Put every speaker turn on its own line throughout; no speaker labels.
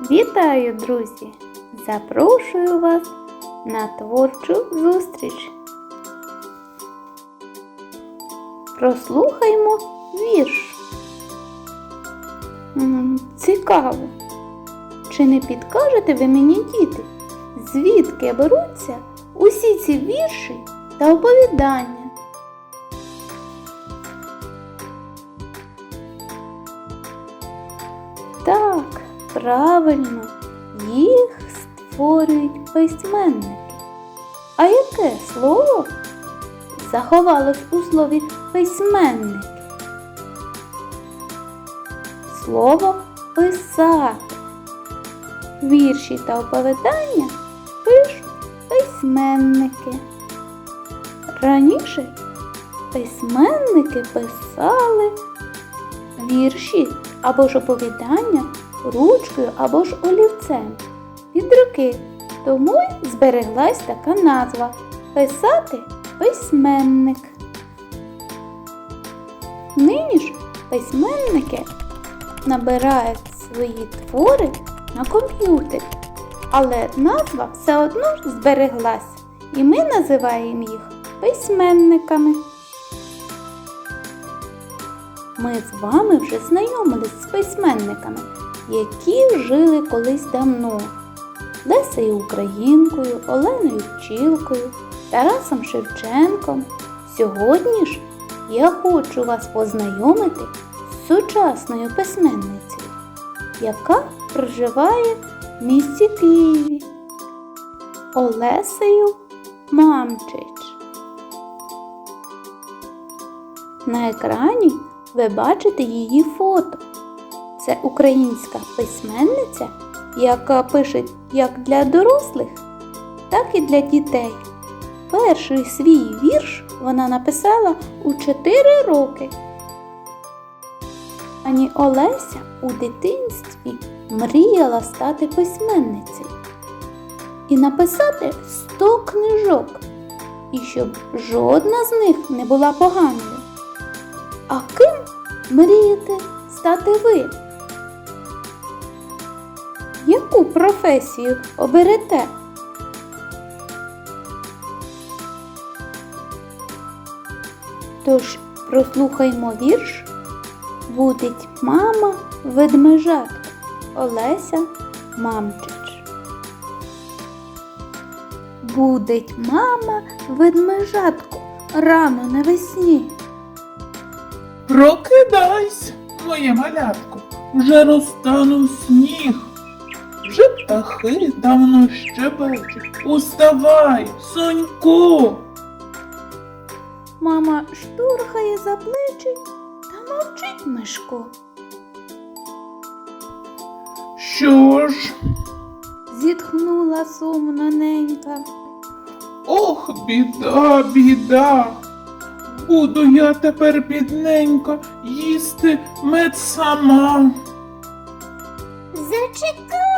Вітаю, друзі! Запрошую вас на творчу зустріч. Прослухаймо вірш. Цікаво. Чи не підкажете ви мені, діти, звідки беруться усі ці вірші та оповідання? Правильно, їх створюють письменники. А яке слово заховалось у слові письменники? Слово писати. Вірші та оповідання пишуть письменники. Раніше письменники писали вірші або ж оповідання ручкою або ж олівцем від руки. Тому й збереглась така назва писати письменник. Нині ж письменники набирають свої твори на комп'ютері, але назва все одно ж збереглась, і ми називаємо їх письменниками. Ми з вами вже знайомились з письменниками, які жили колись давно. Лесею Українкою, Оленою Пчілкою, Тарасом Шевченком. Сьогодні ж я хочу вас познайомити з сучасною письменницею, яка проживає в місті Києві. Олесею Мамчич. На екрані ви бачите її фото. Це українська письменниця, яка пише як для дорослих, так і для дітей. Перший свій вірш вона написала у 4 роки. Пані Олеся у дитинстві мріяла стати письменницею і написати 100 книжок, і щоб жодна з них не була поганою. А ким мрієте стати ви? Яку професію оберете? Тож прослухаймо вірш Будить мама ведмежатка Олеся Мамчич. Будить мама ведмежатку рано навесні.
Прокидайся, моє малятко, вже розтанув сніг. Птахи давно щебечуть. Уставай, соньку.
Мама штурхає за плечі та мовчить Мишко.
Що ж,
Зітхнула сумно ненька.
ох, біда, біда. Буду я тепер бідненько їсти мед сама.
Зачекай,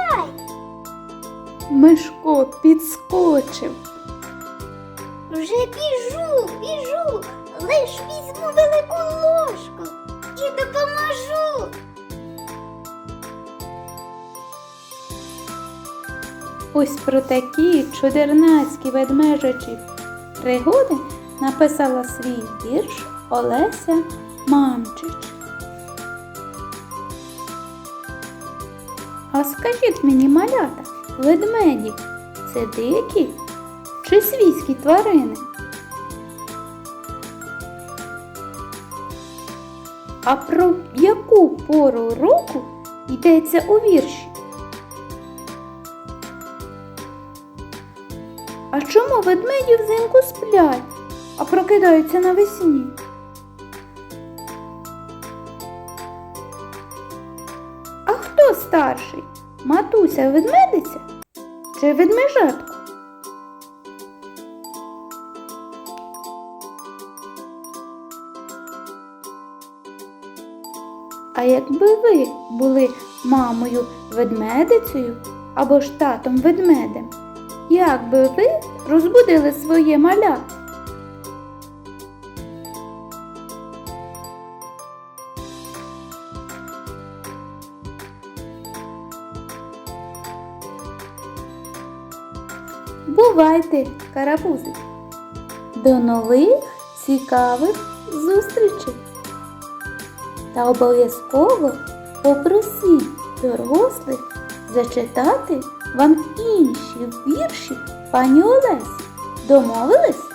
Мишко підскочив.
вже біжу, біжу, лиш візьму велику ложку і допоможу.
Ось про такі чудернацькі ведмежачі пригоди написала свій вірш Олеся Мамчич. А скажіть мені, малята, ведмеді це дикі чи свійські тварини? А про яку пору року йдеться у вірші? А чому ведмеді взимку сплять, а прокидаються навесні? А хто старший? Матуся ведмедиця чи ведмежатко? А якби ви були мамою ведмедицею або ж татом ведмедем, як би ви розбудили своє маля? Бувайте, карапузик! До нових цікавих зустрічей! Та обов'язково попросіть дорослих зачитати вам інші вірші пані Олесі. Домовились?